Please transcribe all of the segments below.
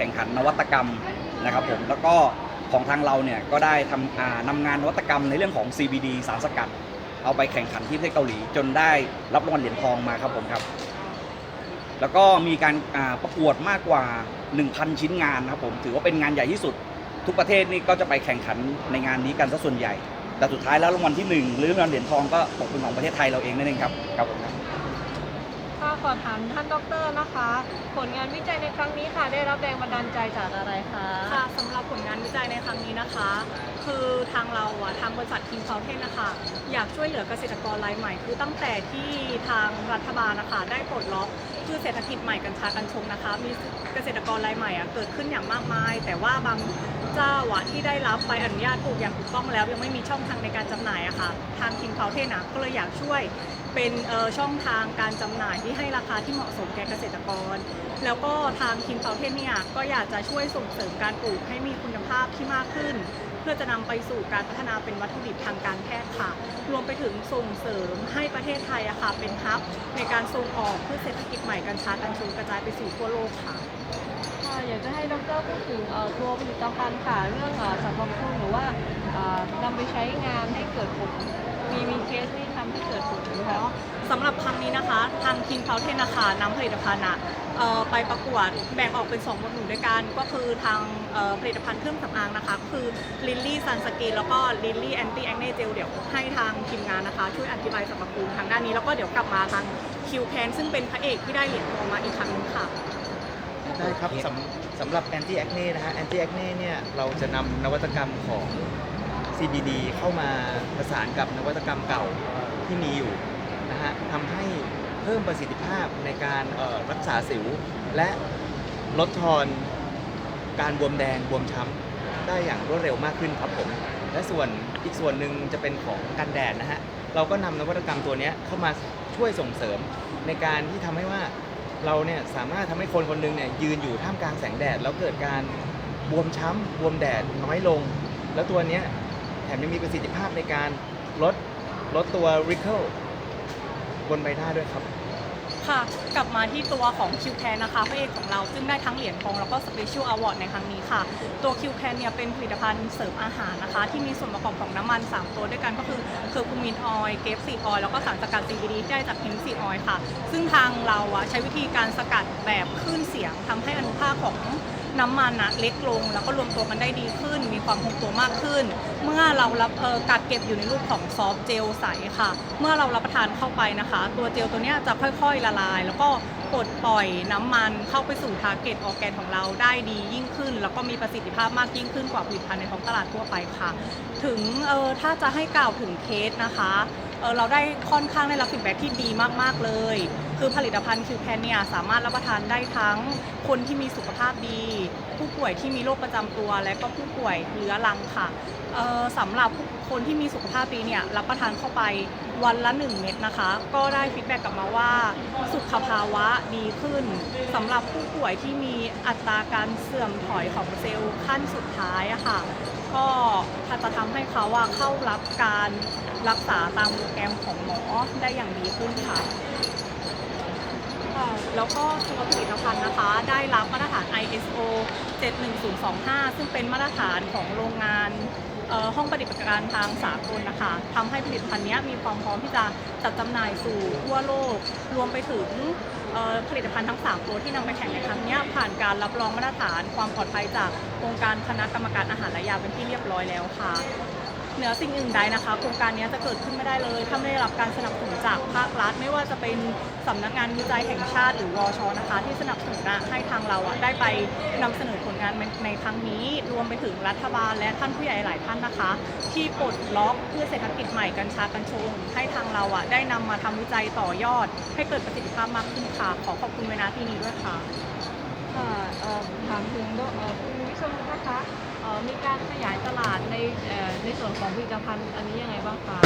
ข่งขันนวัตกรรมนะครับผมแล้วก็ของทางเราเนี่ยก็ได้ทำนำงานนวัตกรรมในเรื่องของ CBD สารสกัด เอาไปแข่งขันที่ประเทศเกาหลี จนได้รับรางวัลเหรียญทองมาครับผมครับ แล้วก็มีการประกวดมากกว่า 1,000 ชิ้นงานนะครับผมถือว่าเป็นงานใหญ่ที่สุด ทุกประเทศนี่ก็จะไปแข่งขันในงานนี้กันซะส่วนใหญ่ แต่สุดท้ายแล้วรางวัลที่หนึ่งหรือรางวัลเหรียญทองก็ตกเป็นของประเทศไทยเราเองนั่นเองครับครับผมครับ ค่ะขอถามท่านดอกเตอรนะคะ ผลงานวิจัยในครั้งนี้ค่ะ ได้รับแรงบันดาลใจจากอะไรคะค่ะสำหรับผลงานวิจัยในครั้งนี้นะคะ คือทางเราอะทางบริษัทคิงคาเทนนะคะอยากช่วยเหลือเกษตรกรรายใหม่ คือตั้งแต่ที่ทางรัฐบาลนะคะได้ปลดล็อกพืชเศรษฐกิจใหม่กัญชากัญชงนะคะ มีเกษตรกรรายใหม่อะเกิดขึ้นอย่างมากมาย แต่ว่าบางเจ้าอะที่ได้รับใบอนุญาตปลูกอย่างถูกต้องแล้ว ยังไม่มีช่องทางในการจำหน่ายอะค่ะทางคิงคาเทนอะก็เลยอยากช่วย เป็นช่องทางการจำหน่ายที่ให้ราคาที่เหมาะสมแก่เกษตรกร แล้วก็ทางคิงเ o าเทนเนี่ยก็อยากจะช่วยส่งเสริมการปลูกให้มีคุณภาพที่มากขึ้น เพื่อจะนำไปสู่การพัฒนาเป็นวัตถุดิบทางการแพทย์ค่ะ รวมไปถึงส่งเสริมให้ประเทศไทยอะค่ะเป็นฮับในการส่งออกเพื่อเศรษฐกิจใหม่กัญชากัญชงกระจายไปสู่ทั่วโลกค่ะ อยากจะให้ดรพูดถึงตัวผลิตภัณฑ์ค่ะเรื่องสรรพคุณหรือว่านำไปใช้งานให้เกิดผลมีมีเคสที่ทำให้เกิดผลไหมคะสำหรับครั้งนี้นะคะ ทางคิงเ o าเทนนะคะนำผลิตภัณฑ์อะไปประกวดแบ่งออกเป็น 2 หมวดหมู่ด้วยกัน ก็คือทางผลิตภัณฑ์เครื่องสำอางนะคะคือลิลลี่ซันสกินแล้วก็ลิลลี่แอนตี้แอคเน่เจลเดี๋ยวให้ทางทีมงานนะคะ ช่วยอธิบายสรรพคุณทางด้านนี้ แล้วก็เดี๋ยวกลับมาทางคิวแคนซึ่งเป็นพระเอกที่ได้เหรียญทองมาอีกครั้งหนึงค่ะ ได้ครับสำสำหรับ anti acne นะฮะ anti acne เนี่ยเราจะนำนวัตกรรมของ CBD เข้ามาประสานกับนวัตกรรมเก่าที่มีอยู่นะฮะทำให้เพิ่มประสิทธิภาพในการเอ่อรักษาสิว และลดทอนการบวมแดงบวมช้ำได้อย่างรวดเร็วมากขึ้นครับผม และส่วนอีกส่วนหนึ่งจะเป็นของกันแดดนะฮะ เราก็นำนวัตกรรมตัวเนี้ยเข้ามาช่วยส่งเสริมในการที่ทำให้ว่า เราเนี่ยสามารถทำให้คนคนหนึงเนี่ยยืนอยู่ท่ามกลางแสงแดด แล้วเกิดการบวมช้ำบวมแดดน้อยลง แล้วตัวเนี้ยแถมยังมีประสิทธิภาพในการลดลดตัว wrinkle บนใบหน้าด้วยครับ ค่ะ กลับมาที่ตัวของคิวแคนนะคะพระเอกของเราซึ่งได้ทั้งเหรียญทองแล้วก็สเปเชียลอวอร์ดในครั้งนี้ค่ะ ตัวคิวแคนเนี่ยเป็นผลิตภัณฑ์เสริมอาหารนะคะ ที่มีส่วนประกอบของน้ำมัน 3 ตัวด้วยกันก็คือเคอร์คูมินออยล์เกฟซีออยล์แล้วก็สารสกัด CBD ที่ได้จากเฮมซีออยล์ค่ะ ซึ่งทางเราอะใช้วิธีการสกัดแบบคลื่นเสียงทำให้อนุภาคของ น้ำมันนะเล็กลง แล้วก็รวมตัวกันได้ดีขึ้น มีความคงตัวมากขึ้น เมื่อเรารับเอ่อกัดเก็บอยู่ในรูปของซอฟต์เจลใสค่ะ เมื่อเรารับประทานเข้าไปนะคะ ตัวเจลตัวเนี้ยจะค่อยๆละลาย แล้วก็ปลดปล่อยน้ำมันเข้าไปสู่ทาร์เก็ตออแกนของเราได้ดียิ่งขึ้น แล้วก็มีประสิทธิภาพมากยิ่งขึ้นกว่าผลิตภัณฑ์ในท้องตลาดทั่วไปค่ะ ถึงเออถ้าจะให้กล่าวถึงเคสนะคะ เออเราได้ค่อนข้างได้รับฟีดแบ็กที่ดีมากๆเลย คือผลิตภัณฑ์คิวแพนเนี่ยสามารถรับประทานได้ทั้งคนที่มีสุขภาพดี ผู้ป่วยที่มีโรคประจำตัว และก็ผู้ป่วยเรื้อรังค่ะสำหรับคนที่มีสุขภาพดีเนี่ยรับประทานเข้าไปวันละ 1 เม็ดนะคะ ก็ได้ฟีดแบ็กกลับมาว่าสุขภาวะดีขึ้นสำหรับผู้ป่วยที่มีอัตราการเสื่อมถอยของเซลล์ขั้นสุดท้ายอะค่ะ ก็จะทำให้เขาว่าเข้ารับการ รักษาตามโปรแกรมของหมอได้อย่างดีขึ้นค่ะค่ะแล้วก็ตัวผลิตภัณฑ์นะคะ ได้รับมาตรฐาน ISO 71025 ซึ่งเป็นมาตรฐานของโรงงานห้องปฏิบัติการทางสากลนะคะทำให้ผลิตภัณฑ์นี้มีความพร้อมที่จะจัดจำหน่ายสู่ทั่วโลก รวมไปถึงผลิตภัณฑ์ทั้ง 3 ตัวที่นำไปแข่งในครั้งนี้ผ่านการรับรองมาตรฐานความปลอดภัยจากองค์การคณะกรรมการอาหารและยาเป็นที่เรียบร้อยแล้วค่ะ เหนือสิ่งอื่นใดนะคะ โครงการนี้จะเกิดขึ้นไม่ได้เลยถ้าไม่ได้รับการสนับสนุนจากภาครัฐ ไม่ว่าจะเป็นสำนักงานวิจัยแห่งชาติหรือวชนะคะ ที่สนับสนุนให้ทางเราอะได้ไปนำเสนอผลงานในครั้งนี้ รวมไปถึงรัฐบาลและท่านผู้ใหญ่หลายท่านนะคะ ที่ปลดล็อกเพื่อเศรษฐกิจใหม่กัญชากัญชง ให้ทางเราอะได้นำมาทำวิจัยต่อยอด ให้เกิดประสิทธิภาพมากขึ้นค่ะขอขอบคุณเวลาที่นี้ด้วยค่ะค่ะเอ่อถามถึงคุณวิชมนะคะมีการขยายตลาดในในส่วนของผลิตภัณฑ์อันนี้ยังไงบ้างคะ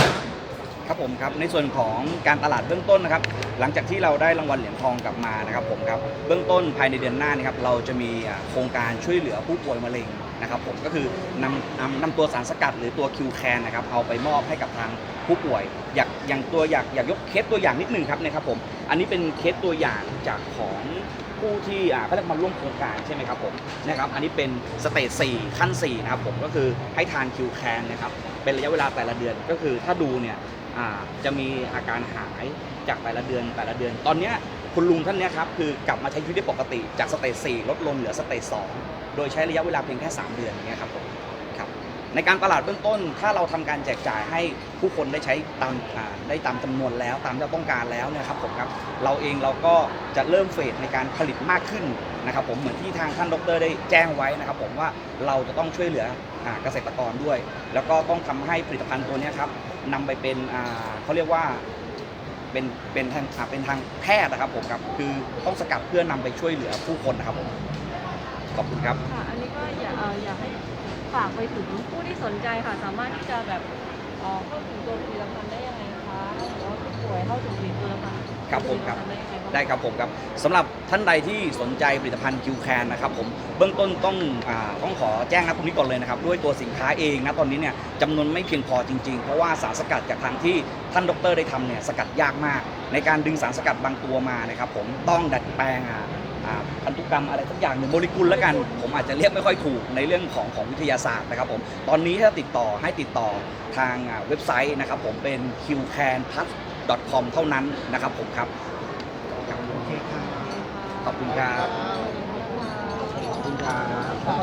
ครับผมครับในส่วนของการตลาดเบื้องต้นนะครับ หลังจากที่เราได้รางวัลเหรียญทองกลับมานะครับผมครับเบื้องต้นภายในเดือนหน้านี่ครับเราจะมีโครงการช่วยเหลือผู้ป่วยมะเร็งนะครับผมก็คือนำนำนำตัวสารสกัดหรือตัวคิวแคนนะครับเอาไปมอบให้กับทางผู้ป่วย อยากอย่างตัวอยากอยากยกเคสตัวอย่างนิดนึงครับนะครับผมอันนี้เป็นเคสตัวอย่างจากของ ผู้ที่อ่าเขาเรียกมาร่วมโครงการใช่ไหมครับผมนะครับอันนี้เป็นสเตจ4ขั้น4นะครับผมก็คือให้ทานคิวแคนนะครับเป็นระยะเวลาแต่ละเดือนก็คือถ้าดูเนี่ยอ่าจะมีอาการหายจากแต่ละเดือนแต่ละเดือน ตอนเนี้ยคุณลุงท่านเนี้ยครับคือกลับมาใช้ชีวิตได้ปกติจากสเตจ4ลดลงเหลือสเตจ2โดยใช้ระยะเวลาเพียงแค่ 3 เดือนอย่างเงี้ยครับผม ในการตลาดเบื้องต้น ถ้าเราทำการแจกจ่ายให้ผู้คนได้ใช้ตามได้ตามจำนวนแล้วตามที่ต้องการแล้วเนะครับผมครับเราเองเราก็จะเริ่มเฟสในการผลิตมากขึ้นนะครับผมเหมือนที่ทางท่านดรได้แจ้งไว้นะครับผมว่าเราจะต้องช่วยเหลือเกษตรกรด้วย แล้วก็ต้องทำให้ผลิตภัณฑ์ตัวนี้ครับนำไปเป็นเขาเรียกว่าเป็นเป็นทางเป็นทางแพทย์นะครับผมครับคือต้องสกัดเพื่อนำไปช่วยเหลือผู้คนนะครับผมขอบคุณครับค่ะอันนี้ก็อยากอยากให้ ฝากไปถึงผู้ที่สนใจค่ะ สามารถที่จะแบบเอ่อเข้าถึงตัวผลิตภัณฑ์ได้ยังไงคะหรือว่าผู้ป่วยเข้าถึงผลิตภัณฑ์ครับผมครับได้ยังไงางได้ครับผมครับสำหรับท่านใดที่สนใจผลิตภัณฑ์คิวแคนนะครับผมเบื้องต้นต้องอาต้องขอแจ้งนะตรงนี้ก่อนเลยนะครับ ด้วยตัวสินค้าเองนะตอนนี้เนี่ยจำนวนไม่เพียงพอจริงๆ เพราะว่าสารสกัดจากทางที่ท่านดรได้ทำเนี่ยสกัดยากมาก ในการดึงสารสกัดบางตัวมานะครับผมต้องดัดแปลงอ่าอ่า พันธุกรรมอะไรสักอย่างหนึ่งโมเลกุลแล้วกัน ผมอาจจะเรียกไม่ค่อยถูกในเรื่องของของวิทยาศาสตร์นะครับผม ตอนนี้ถ้าติดต่อให้ติดต่อทางอ่าเว็บไซต์นะครับผมเป็น qcanplus.com เท่านั้นนะครับผมครับโอเคค่ะขอบคุณครับ ขอบคุณค่ะขอบคุณครับ